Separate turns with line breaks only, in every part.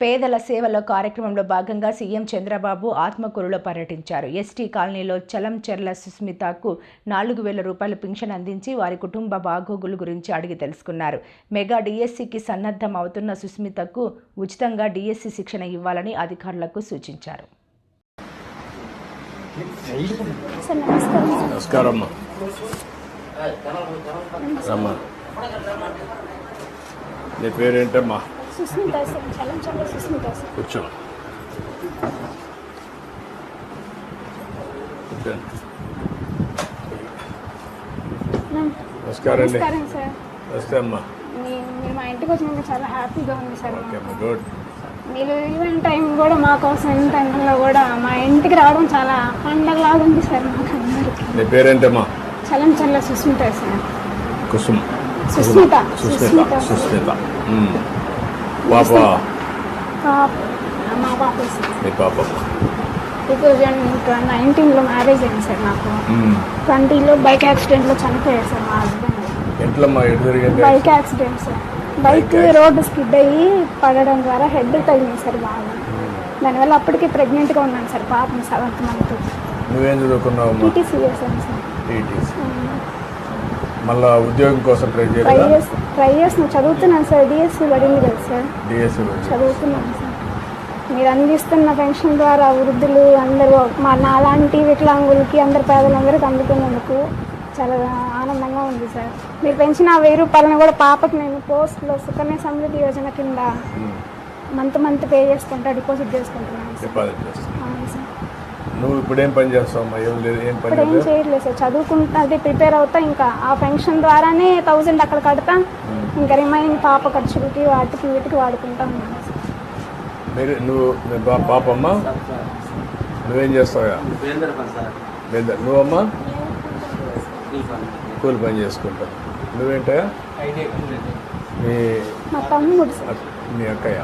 పేదల సేవల కార్యక్రమంలో భాగంగా సీఎం చంద్రబాబు ఆత్మకూరులో పర్యటించారు. ఎస్టీ కాలనీలో చలంచెర్ల సుస్మితకు నాలుగు వేల రూపాయల పింఛన్ అందించి వారి కుటుంబ బాగోగులు గురించి అడిగి తెలుసుకున్నారు. మెగా డిఎస్సికి సన్నద్ధం అవుతున్న సుస్మితకు ఉచితంగా డిఎస్సి శిక్షణ ఇవ్వాలని అధికారులకు సూచించారు.
నమస్కారం
నీ పేరేంటమ్మా?
Susmita sir Chalam Challa Susmita sir.
కూర్చో. నమస్కారం
నమస్కారం సార్.
నమస్తే అమ్మా.
మీ- మీరు మా ఇంటికి వచ్చినాక చాలా హ్యాపీగా ఉంది సార్.
గుడ్.
మీరు ఈవెంట్ టైం కూడా మా కోసం టైంలో కూడా మా ఇంటికి రావడం చాలా పండగలాగా ఉంది సార్ మాకు అందరికి.
నీ పేరేంటమ్మా?
చలం చల్ల సుస్మిత సార్.
కుసుమ్.
సుస్మిత.
సుస్మిత. సుస్మిత. పాప
పాప మా పాప టూ థౌజండ్ నైన్టీన్లో మ్యారేజ్ అయింది సార్ నాకు. ట్వంటీలో బైక్ యాక్సిడెంట్లో చనిపోయారు సార్ మా హస్బెండ్
ఎట్లమ్మా ఎటు జరిగింది
bike accident sir bike road skid అయ్యి పడడం ద్వారా హెడ్ తగిలింది సార్ బాగా దానివల్ల అప్పటికి ప్రెగ్నెంట్గా ఉన్నాను సార్ పాపం సెవెంత్ మంత్
నువ్వేం చదువుకున్నావమ్మా
టీటీసీ చేశాను సార్
టీటీసీ మళ్ళా ఉద్యోగం కోసం ట్రై
ట్రై
చేయలేదా
చేసి ట్రై చదువుతున్నాను సార్. డిఎస్సి పడింది కదా సార్.
డిఎస్సి
చదువుతున్నాను సార్. మీరు అందిస్తున్న పెన్షన్ ద్వారా వృద్ధులు అందరూ మా నాలాంటి వికలాంగులకి అందరు పేదలందరికీ అందుతున్నందుకు చాలా ఆనందంగా ఉంది సార్. మీరు పెంచిన ఆ వెయ్యి రూపాయలను కూడా పాపకి నేను పోస్ట్లో సుకన్య సమృద్ధి యోజన కింద మంత్ మంత్ పే చేసుకుంటా డిపాజిట్ చేసుకుంటున్నాను సార్.
డిపాజిట్
సార్
నువ్వు ఇప్పుడు ఏం పని చేస్తావు అమ్మా? ఏం లేదు ఏం పని
ఇప్పుడు ఏం
లేదు.
చేయట్లేదు సార్. చదువుకుంటా అది ప్రిపేర్ అవుతా. ఇంకా ఆ పెన్షన్ ద్వారానే థౌజండ్ అక్కడ కడతా. ఇంకా రిమైనింగ్ పాప ఖర్చులకి వాటికి వీటికి వాడుకుంటా ఉన్నాను సార్
మీరు నువ్వు మీ పా- పాపమ్మ? నువ్వేం చేస్తావా
బేందర్ పని సార్
లేదా నువ్వమ్మా?
స్కూల్ పని
కూలి పని చేసుకుంటావు నువ్వేంటయా
ఐటీ
మీ
మా తమ్ముడు సార్.
అక్- మీ అక్కయ్య.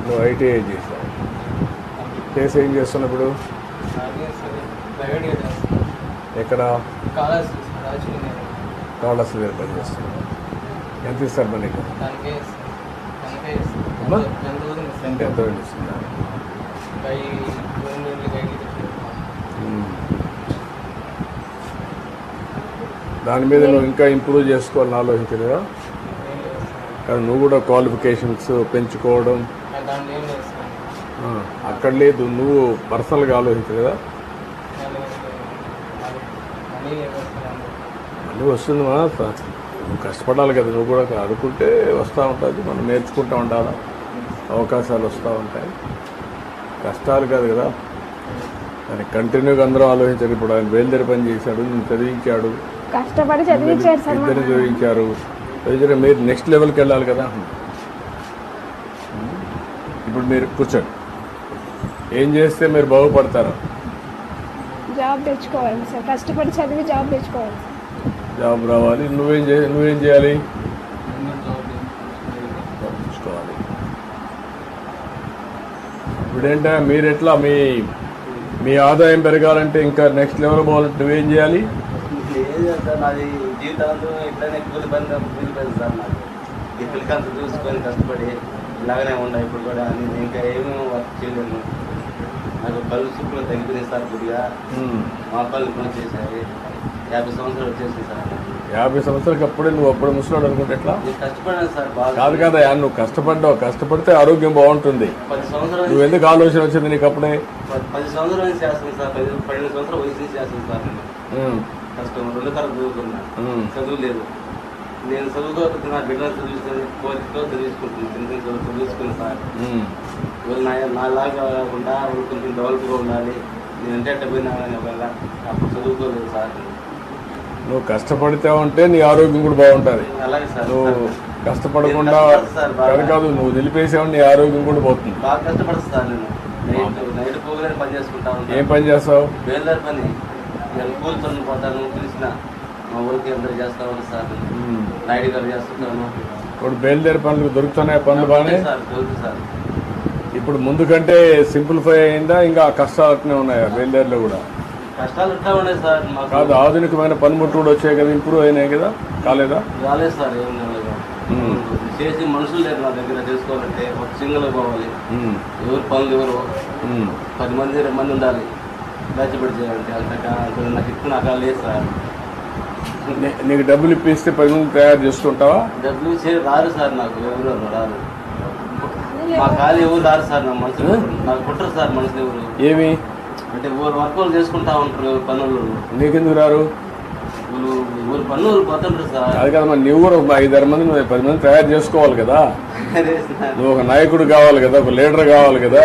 నువ్వు ఐటీఐ చేసావు చేసి ఏం చేస్తున్నావు ఇప్పుడు?
ప్రైవేట్గా చేస్తాను
ఎక్కడ?
కాలేజ్ రాజకీయ
కాళ్ళస్ దగ్గర పని చేస్తున్నావు ఎంత ఇస్తారు అమ్మా?
ఎంత
దాని మీద నువ్వు ఇంకా ఇంప్రూవ్ చేసుకోవాలని ఆలోచించలేదా? కానీ నువ్వు కూడా క్వాలిఫికేషన్స్ పెంచుకోవడం
దాంట్లో ఏం చేస్తాను
ఆ, అక్కడ లేదు నువ్వు పర్సనల్గా
మనీ వస్తున్నాను
మళ్ళీ వస్తుంది మా నువ్వు కష్టపడాలి కదా నువ్వు కూడా అనుకుంటే వస్తూ ఉంటుంది మనం నేర్చుకుంటూ ఉండాలి? అవకాశాలు వస్తూ ఉంటాయి. కష్టాలు కాదు కదా. దాన్ని కంటిన్యూగా అందరూ ఆలోచించారు ఇప్పుడు ఆయన బయలుదేరి పని చేశాడు నేను చదివించాడు.
కష్టపడి చదివించారు
ఇద్దరు చదివించారు. చదివించారు మీరు నెక్స్ట్ లెవెల్కి వెళ్ళాలి కదా. ఇప్పుడు మీరు కూర్చోండి. ఏం చేస్తే మీరు బాగుపడతారు?
జాబ్ తెచ్చుకోవాలి సార్. కష్టపడి చదివి జాబ్ తెచ్చుకోవాలి
జాబ్ రావాలి. నువ్వేం చే నువ్వేం చేయాలి?
జాబ్
చూసుకోవాలి ఇప్పుడేంటా? మీరు ఎట్లా మీ మీ ఆదాయం పెరగాలంటే ఇంకా నెక్స్ట్ లెవెల్ పోవాలంటే నువ్వేం చేయాలి?
నాది జీవితాంతం ఇట్లనే కూలి పని కూలి పని సార్ నాకు. ఈ పిల్లకంత చూసుకొని కష్టపడి ఇలాగనే ఇప్పుడు కూడా నేను ఇంకా ఏమీ వర్క్ చేయలేను. నాకు కళ్ళు చూపులు తగ్గిపోయినాయి సార్ కొద్దిగా. మా కళ్ళు పని చేశాయి. యాభై సంవత్సరాలు వచ్చేసింది సార్
యాభై సంవత్సరాలకి అప్పుడే నువ్వు అప్పుడు ముసలాడు అనుకుంటే ఎట్లా?
కష్టపడాను సార్
కాదు కదా నువ్వు కష్టపడ్డావు. కష్టపడితే ఆరోగ్యం బాగుంటుంది. నువ్వు ఎందుకు ఆలోచన వచ్చింది నీకు అప్పుడే?
పది- సంవత్సరాల నుంచి చేస్తాను సార్? పది పన్నెండు సంవత్సరాల వయసు నుంచి చేస్తాను సార్ కష్టం రెండు తరగతి చదువుకున్నా. చదువు లేదు. నేను చదువుకోకపోతే నా బిడ్డలు చదివిస్తాను కోరికతో చదివించుకుంటున్నాను చిన్న చదువు చదివించుకుని సార్. ఇవాళ నా నాలాగా కాకుండా వాళ్ళు కొంచెం డెవలప్గా ఉండాలి. నేను అంటే అట్ట పోయినా ఒకవేళ అప్పుడు చదువుకోలేదు సార్.
నువ్వు కష్టపడితే ఉంటే నీ ఆరోగ్యం కూడా బాగుంటుంది.
అలాగే సార్.
నువ్వు కష్టపడకుండా. కాదు నువ్వు నిలిపేసావు నీ ఆరోగ్యం కూడా పోతుంది.
బాగా కష్టపడతా సార్ నేను. నైట్ పని చేసుకుంటా
ఏం పని చేస్తావు?
పని. పనులు పోతాను పిలిచిన. మా ఊరికి అందరు చేస్తా సార్. గారు చేస్తుంటాను
ఇప్పుడు బయలుదేరి పనులు దొరుకుతున్నాయి పనులు బాగానే
సార్ దొరుకుతుంది సార్.
ఇప్పుడు ముందు కంటే సింప్లిఫై అయిందా ఇంకా కష్టాలు అట్నే ఉన్నాయా బయలుదేరిలో కూడా?
కష్టాలు ఉన్నాయి సార్ మాకు.
కాదు ఆధునికమైన పనిముట్లు కూడా వచ్చాయి కదా ఇంప్రూవ్ అయినాయి కదా కాలేదా?
రాలేదు సార్ ఏం లేదు
ఉమ్.
ఉమ్. చేసి మనుషులు లేరు నా దగ్గర చేసుకోవాలంటే ఒక సింగిల్ పోవాలి.
ఉమ్,
ఎవరు పనులు ఎవరు?
ఉమ్.
పది మంది ఇరవై మంది ఉండాలి. బ్యాచ్ పెట్టి చేయాలంటే అంత అంత నాకు ఇప్పుడు నాకు లేదు సార్.
నీకు డబ్బులు ఇప్పిస్తే పది మంది తయారు చేసుకుంటావా
డబ్బులు చే రారు సార్ నాకు ఎవరు రారు. మా ఖాళీ ఎవరు రారు సార్ నా మనుషులు నాకు పుట్టరు సార్ మనుషులు ఎవరు.
ఏమి?
అంటే ఊరు వర్క్ చేసుకుంటా ఉంటారు పనులు.
నీకెందుకు రారు?
ఊరు పనులు పోతుంటారు సార్.
అది కదా మరి నువ్వు కూడా ఒక ఐదారు మంది నువ్వు పది మంది తయారు చేసుకోవాలి కదా. నువ్వు ఒక నాయకుడు కావాలి కదా ఒక లీడర్ కావాలి కదా.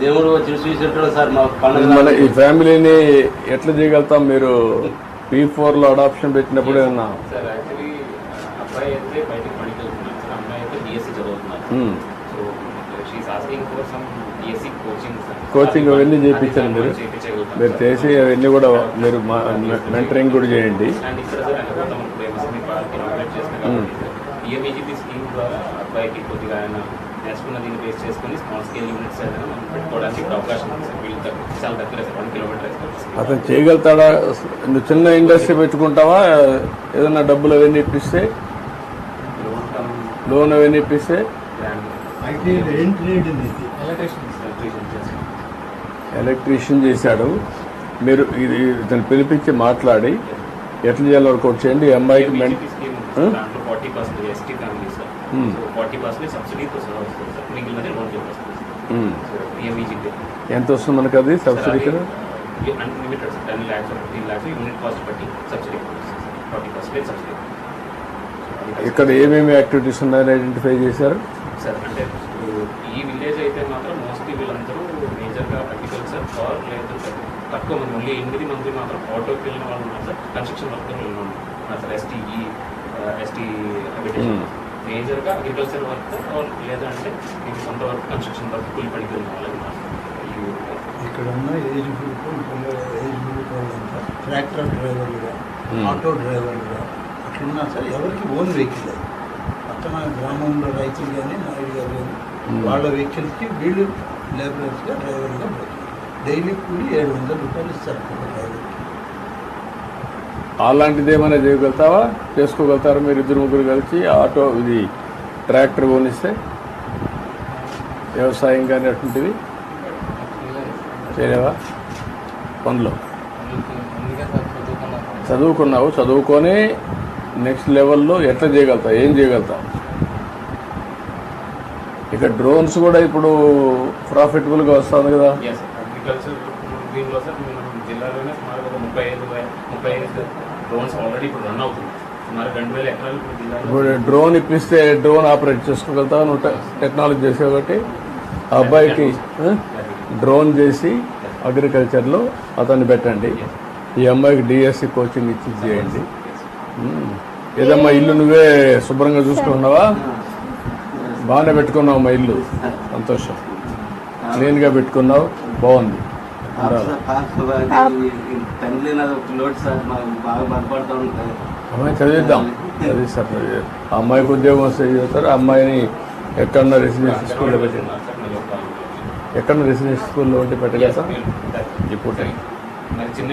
దేవుడు వచ్చి చూసేటాడు సార్ మా పండుగ
మన ఈ ఫ్యామిలీని ఎట్లా చేయగలుగుతాం మీరు? పీ ఫోర్లో అడాప్షన్ పెట్టినప్పుడు ఏమన్నా?
సార్ యాక్చువల్లీ అబ్బాయి అయితే బయటకు పనికి వెళ్తున్నాడు సార్. అమ్మాయి అయితే బీఎస్సీ చదువుతున్నారు
ఉమ్.
So she's asking for some BSc coaching sir
coaching అవన్నీ చేయించండి మీరు. మీరు చేసి అవన్నీ కూడా మీరు మెంటరింగ్ కూడా చేయండి.
స్కీమ్ ద్వారా అబ్బాయికి కొద్దిగా ఆయన నేర్చుకున్న దీన్ని బేస్ చేసుకొని స్మాల్ స్కేల్ యూనిట్స్ ఏదైనా మనం పెట్టుకోవడానికి అవకాశం ఉంది. సార్ వీళ్ళు దగ్గర చాలా దగ్గర సార్ వన్ కిలోమీటర్
అతను చేయగలుగుతాడా? నువ్వు చిన్న ఇండస్ట్రీ పెట్టుకుంటావా? ఏదన్నా డబ్బులు అవన్నీ ఇప్పిస్తే? లోన్ అవన్నీ ఇప్పిస్తే? ఎలక్ట్రీషియన్ చేశాడు. మీరు ఇది ఇతను పిలిపించి మాట్లాడి ఎట్లా చేయాలో వర్కౌట్ చేయండి?
దాంట్లో forty percent ST family sir forty percent సబ్సిడీతో సహా వస్తుంది సార్ మిగిలినది లోన్ వస్తుంది
ఉమ్.
సో ఈఎంఈజీ
ఎంత వస్తుంది మనకు అది సబ్సిడీ కింద?
Unlimited ten lakhs fifteen lakhs unit cost బట్టి సబ్సిడీ. Forty subsidy.
ఇక్కడ ఏమేమి యాక్టివిటీస్ ఉన్నాయని ఐడెంటిఫై చేశారు?
సార్ అంటే ఈ విలేజ్ అయితే మాత్రం మోస్ట్లీ వీళ్ళందరూ మేజర్గా అగ్రికల్చర్ ఆర్ లేదు తక్కువ మంది ఓన్లీ ఎనిమిది మంది మాత్రం ఆటోకి వెళ్ళిన వాళ్ళు ఉన్నారు సార్ కన్స్ట్రక్షన్ వర్క్ వెళ్ళిన వాళ్ళు ఉన్నారు సార్ ఎస్టీఈ ఎస్టీ
Hmm.
మేజర్గా అగ్రికల్చర్ వర్క్ లేదంటే మీకు సొంత వర్క్ కన్స్ట్రక్షన్ వర్క్ కూలి పనికి.
ఇక్కడ ఉన్న ఏజ్ గ్రూప్ ఏజ్ గ్రూప్ వాళ్ళంతా ట్రాక్టర్ డ్రైవర్లుగా
Hmm.
ఆటో డ్రైవర్లుగా అట్లున్నా సార్ ఎవరికి ఓన్ వెహికల్ అది పక్కన గ్రామంలో రైతులు కానీ నాయుడు గారు కానీ
Hmm.
వాళ్ళ వెహికల్స్కి వీళ్ళు లేబరర్స్గా డ్రైవర్గా పోతున్నారు డైలీ కూలి ఏడు వందల రూపాయలు ఇస్తారు ఒక డ్రైవర్కి
అలాంటిది ఏమైనా చేయగలుగుతావా? చేసుకోగలుగుతారా? మీరు ఇద్దరు ముగ్గురు కలిసి ఆటో ఇది ట్రాక్టర్ పోనిస్తే వ్యవసాయం కానీ అటువంటివి? చేయలేవా? పనులు? చదువుకున్నావు చదువుకొని నెక్స్ట్ లెవెల్లో ఎట్లా చేయగలుగుతావు? ఏం చేయగలుగుతావు? ఇక డ్రోన్స్ కూడా ఇప్పుడు ప్రాఫిటబుల్గా వస్తుంది కదా.
అగ్రికల్చర్ దీనిలో సార్ జిల్లాలోనే సుమారు ముప్పై ఐదు ముప్పై ఐదు డ్రోన్స్ ఆల్రెడీ ఇప్పుడు రన్ అవుతుంది ఇప్పుడు
డ్రోన్ ఇప్పిస్తే డ్రోన్ ఆపరేట్ చేసుకోగలుగుతావు? నువ్వు టెక్నాలజీ చేసే ఒకటి. ఆ అబ్బాయికి? డ్రోన్ చేసి అగ్రికల్చర్లో అతన్ని పెట్టండి. ఈ అమ్మాయికి డిఎస్సి కోచింగ్ ఇచ్చి చేయండి. ఏదమ్మా ఇల్లు నువ్వే శుభ్రంగా చూసుకుంటున్నావా? బాగానే పెట్టుకున్నావు మా ఇల్లు సంతోషం. క్లీన్గా పెట్టుకున్నావు. బాగుంది.
తండ్రి లోటు సార్ మాకు బాగా బాధపడుతూ
అమ్మాయి చదివిద్దాం. చదివిస్తారు. ఆ అమ్మాయికి ఉద్యోగం వస్తే చదువుతారు ఆ అమ్మాయిని ఎక్కడన్నా రెసిడెన్షియల్ స్కూల్లో పెట్టండి. ఎక్కడ రెసిడెన్షియల్ స్కూల్లో ఉంటే పెట్టగలుగుతాం ఇప్పుడు
మరి చిన్న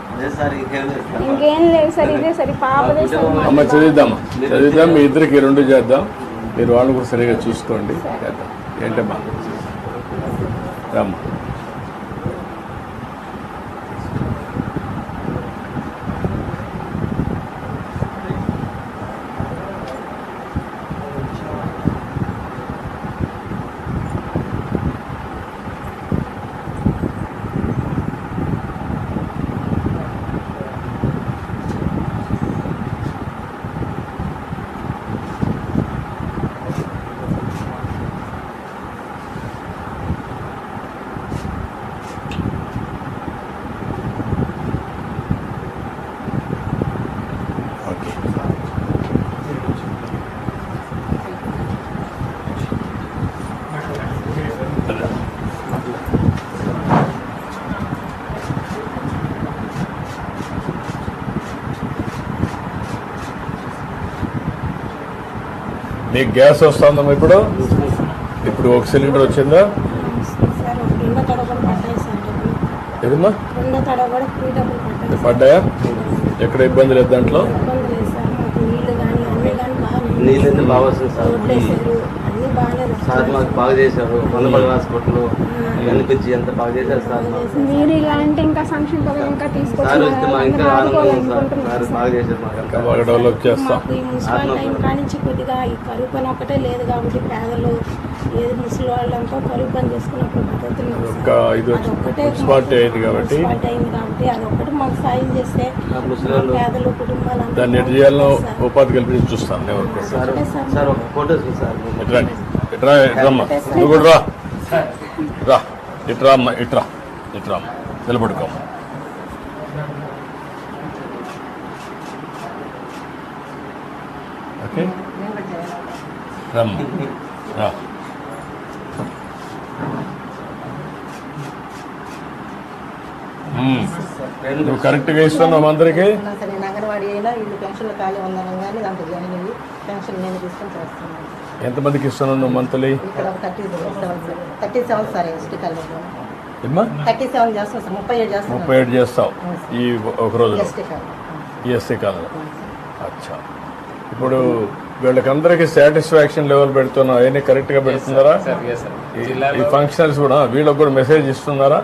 ఇంకేం లేదు సార్
ఇదే సరే పాపదే సార్
అమ్మ చదివిద్దామా? చదివిద్దాం మీ ఇద్దరికి రెండు చేద్దాం. మీరు వాళ్ళని కూడా సరిగా చూసుకోండి. చేద్దాం. ఏంటమ్మా? రామ్మా. నీకు గ్యాస్ వస్తుందమ్మా ఇప్పుడు? ఇప్పుడు ఒక సిలిండర్ వచ్చిందా? ఏదమ్మా?
పడ్డాయి?
ఎక్కడ ఇబ్బంది లేదు దాంట్లో?
కానీ బాగా
వస్తుంది సార్? సార్ మాకు బాగా చేశారు. వందపల్లి హాస్పిటల్ ఎంత బాగా చేశారు సార్? మాకు
మీరు ఇలాంటి ఇంకా సంక్షేమ పథకం ఇంకా కానించి కొద్దిగా ఈ కరువు పని ఒకటే లేదు కాబట్టి పేదలు ఏది ముసలి వాళ్ళంతా కరువు పని చేసుకున్నప్పుడు
మున్సిపాలిటీ అయింది కాబట్టి
కాబట్టి అది ఒకటి మాకు సాయం చేస్తే పేదలు కుటుంబాలు
దాన్ని ఎటు చేయాలో ఉపాధి కల్పించి చూస్తాను నేను వరకు.
Sir sir. ఒక ఫోటో సార్.
ఇట్రా ఇట్రా ఇట్రమ్మా నువ్వు కూడా రా. రా. ఇట్రా అమ్మా ఇట్రా ఇట్రా అమ్మా నిలబడుకోమ్మా ఓకే? రమ్మా రా. నువ్వు కరెక్ట్గా ఇస్తున్నావు అందరికి.
ఉన్నా అంగన్వాడీ అయినా వీళ్ళు పెన్షన్లు ఖాళీ ఉందనం కానీ దాంట్లో జాయిన్ అయ్యి పెన్షన్ నేను తీసుకొని చేస్తున్నాను.
ఎంతమందికి ఇస్తున్నావు నువ్వు మంత్లీ?
ముప్పై ఏడు
చేస్తావు ఈ ఒక రోజులో? ఈఎస్సీ కాలంలో? అచ్చా. ఇప్పుడు వీళ్ళకందరికీ సాటిస్ఫాక్షన్ లెవెల్ పెడుతున్నావు. అవన్నీ కరెక్ట్గా పెడుతున్నారా?
సార్ ఎస్ సార్
ఈ- ఫంక్షనల్స్ కూడా వీళ్ళకి కూడా మెసేజ్ ఇస్తున్నారా?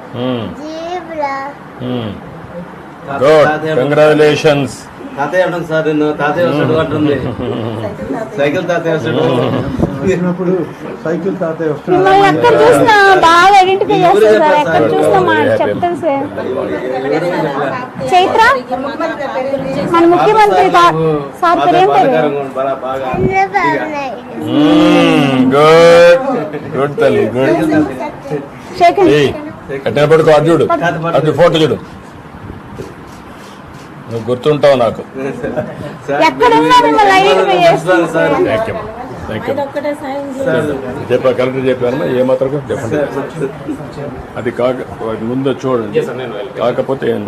గుడ్
తాతయ్య అంటుంది.
కంగ్రాచులేషన్స్
తాతయ్య అంటుంది సార్ నిన్ను తాతయ్య వస్తాడు అంటుంది. సైకిల్ తాతయ్య వస్తాడు.
వచ్చినప్పుడు సైకిల్ తాతయ్య
మిమ్మల్ని ఎక్కడ చూసినా బాగా ఐడెంటిఫై చేస్తారు సార్? ఎక్కడ చూసినా మా
Happy.
చెప్తారు సార్. చైత్ర? మన ముఖ్యమంత్రి సార్
గుడ్ గుడ్ తల్లి. గుడ్ ఎట్లా పడుకో అది చూడు. అది ఫోటో చూడు. నువ్వు గుర్తుంటావు నాకు. చెప్పా కలెక్టర్ చెప్పారమ్మా ఏ మాత్రం చెప్పండి. అది కాక అది ముందు చూడండి. కాకపోతే ఏం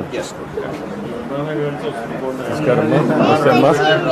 నమస్కారం అమ్మా. నమస్తే అమ్మా